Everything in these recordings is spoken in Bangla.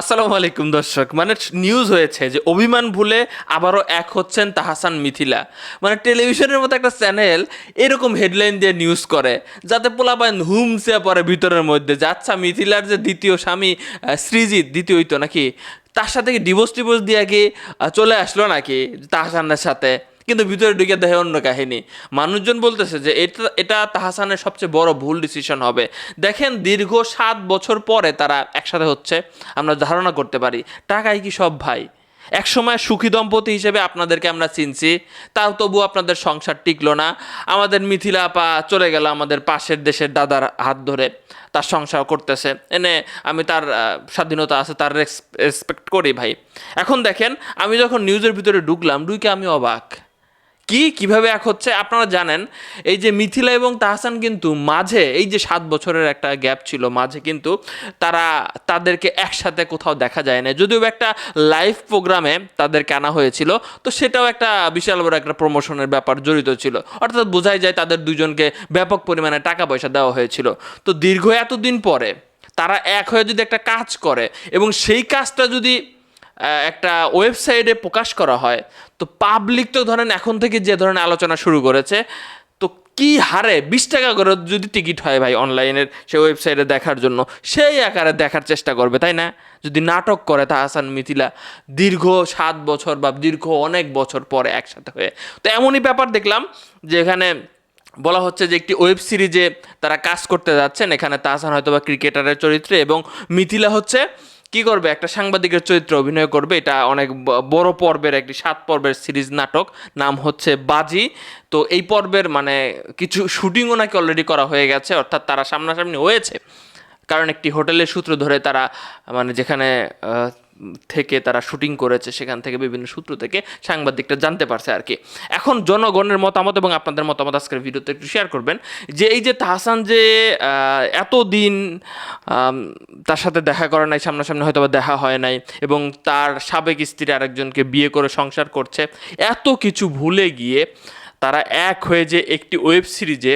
আসসালামু আলাইকুম দর্শক মানে নিউজ হয়েছে যে অভিমান ভুলে আবারও এক হচ্ছেন তাহাসান মিথিলা। মানে টেলিভিশনের মতো একটা চ্যানেল এরকম হেডলাইন দিয়ে নিউজ করে, যাতে পোলাপাইন হুমসে পড়ে ভিতরের মধ্যে যে আচ্ছা মিথিলার যে দ্বিতীয় স্বামী সৃজিত দ্বিতীয় নাকি? তার সাথে কি ডিভোর্স টিভোর্স দিয়ে কি চলে আসলো নাকি তাহাসানের সাথে? কিন্তু ভিতরে ঢুকে দেখে অন্য কাহিনী। মানুষজন বলতেছে যে এটা এটা তাহাসানের সবচেয়ে বড় ভুল ডিসিশন হবে। দেখেন দীর্ঘ সাত বছর পরে তারা একসাথে হচ্ছে, আমরা ধারণা করতে পারি। টাকাই কি সব ভাই? একসময় সুখী দম্পতি হিসেবে আপনাদেরকে আমরা চিনছি, তাও তবু আপনাদের সংসার টিকলো না। আমাদের মিথিলা আপা চলে গেল আমাদের পাশের দেশের দাদার হাত ধরে, তার সংসার করতেছে। এনে আমি তার স্বাধীনতা আছে, তার রেসপেক্ট করি ভাই। এখন দেখেন, আমি যখন নিউজের ভিতরে ঢুকলাম, ঢুকে আমি অবাক। কি, কীভাবে এক হচ্ছে, আপনারা জানেন, এই যে মিথিলা এবং তাহসান কিন্তু মাঝে, এই যে সাত বছরের একটা গ্যাপ ছিল, মাঝে কিন্তু তারা তাদেরকে একসাথে কোথাও দেখা যায় না যদিও একটা লাইভ প্রোগ্রামে তাদেরকে আনা হয়েছিল, তো সেটাও একটা বিশাল বড় একটা প্রমোশনের ব্যাপার জড়িত ছিল। অর্থাৎ বোঝাই যায় তাদের দুজনকে ব্যাপক পরিমাণে টাকা পয়সা দেওয়া হয়েছিল। তো দীর্ঘ এতদিন পরে তারা এক হয়ে যদি একটা কাজ করে, এবং সেই কাজটা যদি একটা ওয়েবসাইটে প্রকাশ করা হয়। তো পাবলিক তো ধরেন এখন থেকে যে ধরনের আলোচনা শুরু করেছে, তো কি হারে বিশ টাকা করে যদি টিকিট হয় ভাই অনলাইনের সেই ওয়েবসাইটে দেখার জন্য, সেই আকারে দেখার চেষ্টা করবে, তাই না? যদি নাটক করে তাহসান মিথিলা দীর্ঘ সাত বছর বা দীর্ঘ অনেক বছর পরে একসাথে হয়ে। তো এমনই ব্যাপার দেখলাম যে এখানে বলা হচ্ছে যে একটি ওয়েব সিরিজে তারা কাজ করতে যাচ্ছেন, এখানে তাহসান হয়তো বা ক্রিকেটারের চরিত্রে এবং মিথিলা হচ্ছে কি করবে? একটা সাংবাদিকের চরিত্রে অভিনয় করবে। এটা অনেক বড় পর্বের একটি সাত পর্বের সিরিজ নাটক। নাম হচ্ছে বাজি। তো এই পর্বের মানে কিছু শুটিংও নাকি অলরেডি করা হয়ে গেছে, অর্থাৎ তারা সামনাসামনি হয়েছে। কারণ একটি হোটেলের সূত্র ধরে তারা মানে যেখানে থেকে তারা শুটিং করেছে, সেখান থেকে বিভিন্ন সূত্র থেকে সাংবাদিকটা জানতে পারছে আর কি। এখন জনগণের মতামত এবং আপনাদের মতামত আজকের ভিডিওতে একটু শেয়ার করবেন। যে এই যে তাহসান যে এতদিন তার সাথে দেখা করে নাই, সামনাসামনি হয়তো বা দেখা হয় নাই এবং তার সাবেক স্ত্রী আরেকজনকে বিয়ে করে সংসার করছে, এত কিছু ভুলে গিয়ে তারা এক হয়ে যে একটি ওয়েব সিরিজে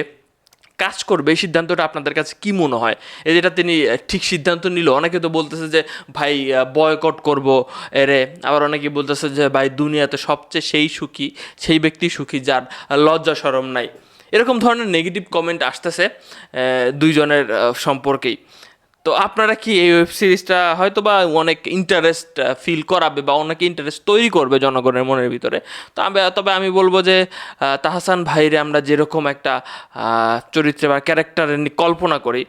কাজ করবে এই সিদ্ধান্তটা আপনাদের কাছে কি মনে হয়? যেটা তিনি ঠিক সিদ্ধান্ত নিল, অনেকে তো বলতেছে যে, ভাই বয়কট করব। এরে, আবার অনেকে বলতেছে যে, ভাই, দুনিয়াতে সবচেয়ে সেই সুখী, সেই ব্যক্তি সুখী যার লজ্জা সরম নাই। এরকম ধরনের নেগেটিভ কমেন্ট আসতেছে দুইজনের সম্পর্কেই। তো আপনারা কি এই ওয়েব সিরিজটা হয়তো বা অনেক ইন্টারেস্ট ফিল করাবে বা অনেক ইন্টারেস্ট তৈরি করবে জনগণের মনের ভিতরে? তো আমি, তবে আমি বলব যে তাহসান ভাইরে আমরা যেরকম একটা চরিত্রে বা ক্যারেক্টারের কল্পনা করি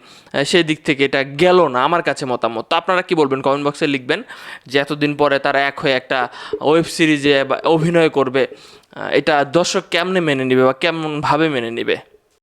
সেই দিক থেকে এটা গেল না আমার কাছে মতামত। তো আপনারা কি বলবেন? কমেন্ট বক্সে লিখবেন যে, এতদিন পরে তারা এক হয়ে একটা ওয়েব সিরিজে অভিনয় করবে এটা দর্শক কেমনে মেনে নেবে বা কেমনভাবে মেনে নেবে?